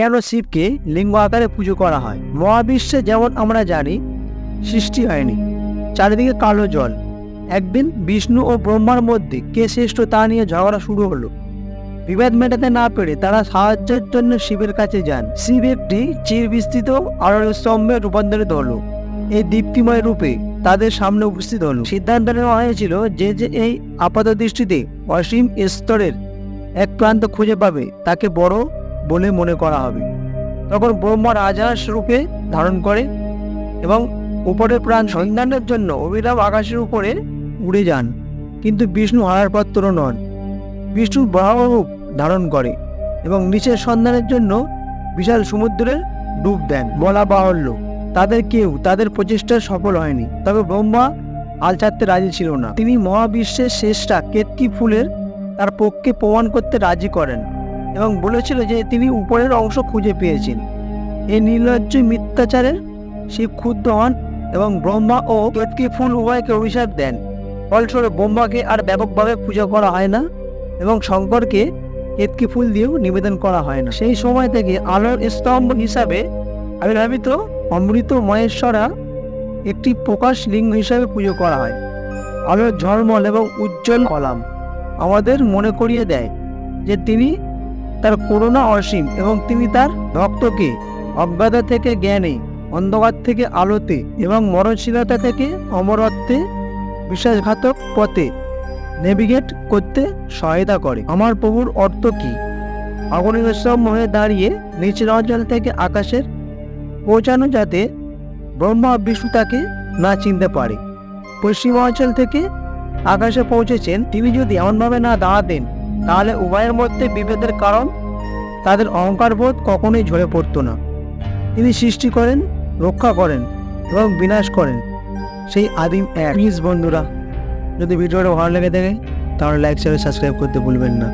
কেন শিবকে লিঙ্গ আকারে পুজো করা হয়? মহাবিশ্বে যেমন আমরা জানি, সৃষ্টি হয়নি। চারিদিকে কালো জল। একদিন বিষ্ণু ও ব্রহ্মার মধ্যে কে শ্রেষ্ঠ তা নিয়ে ঝগড়া শুরু হলো। বিভেদ মেটাতে না পেরে তারা সাহায্যের জন্য শিবের কাছে যান। শিব একটি চির বিস্তৃত স্তম্ভে রূপান্তরিত হলো। এই দীপ্তিময় রূপে তাদের সামনে উপস্থিত হলো। সিদ্ধান্ত নেওয়া হয়েছিল যে যে এই আপাত দৃষ্টিতে অসীম স্তরের এক প্রান্ত খুঁজে পাবে, তাকে বড় বলে মনে করা হবে। তখন ব্রহ্মা রাজহাঁস রূপে ধারণ করে এবং উপরের প্রাণ সন্ধানের জন্য অভিরাম আকাশের উপরে উড়ে যান। কিন্তু বিষ্ণু হারার পাত্র নন। বিষ্ণু রূপ ধারণ করে এবং নিচের সন্ধানের জন্য বিশাল সমুদ্রে ডুব দেন। বলা বাহল্য, তাদের কেউ তাদের প্রচেষ্টায় সফল হয়নি। তবে ব্রহ্মা আল ছাড়তে রাজি ছিল না। তিনি মহাবিশ্বের শেষটা কেতকি ফুলের তার পক্ষে প্রমাণ করতে রাজি করেন। এবং বলেছিল যে তিনি উপরের অংশ খুঁজে পেয়েছেন। এই নির্লজ্জ মিথ্যাচারের শিব ক্ষুব্ধ হন এবং ব্রহ্মা ও কেতকি ফুল উভয়কে অভিশাপ দেন। ফলস্বরূপ ব্রহ্মাকে আর ব্যাপকভাবে পুজো করা হয় না এবং শঙ্করকে কেতকি ফুল দিয়েও নিবেদন করা হয় না। সেই সময় থেকে আলোর স্তম্ভ হিসাবে আবির্ভাবিত অমৃত মহেশ্বরা একটি প্রকাশ লিঙ্গ হিসাবে পুজো করা হয়। আলোর ঝলমল এবং উজ্জ্বল কলাম আমাদের মনে করিয়ে দেয় যে তিনি তার করুণা অসীম এবং তিনি তার ভক্তকে অজ্ঞতা থেকে জ্ঞানে, অন্ধকার থেকে আলোতে এবং মরণশীলতা থেকে অমরত্বে বিশ্বাসঘাতক পথে নেভিগেট করতে সহায়তা করে। আমার প্রভুর অর্থ কি? অগণিস্তম্ভ হয়ে দাঁড়িয়ে নিচের অঞ্চল থেকে আকাশের পৌঁছানো যাতে ব্রহ্মা বিষ্ণু তাকে না চিনতে পারে। পশ্চিম অঞ্চল থেকে আকাশে পৌঁছেছেন। তিনি যদি এমনভাবে না দাঁড়াতেন তাহলে উভয়ের মধ্যে বিভেদের কারণ? তাদের অহংকার বোধ কখনোই ঝরে পড়ত না। তিনি সৃষ্টি করেন, রক্ষা করেন এবং বিনাশ করেন। সেই আদিম এক। বন্ধুরা, যদি ভিডিওটা ভালো লেগে থাকে, তাহলে লাইক শেয়ার সাবস্ক্রাইব করতে ভুলবেন না।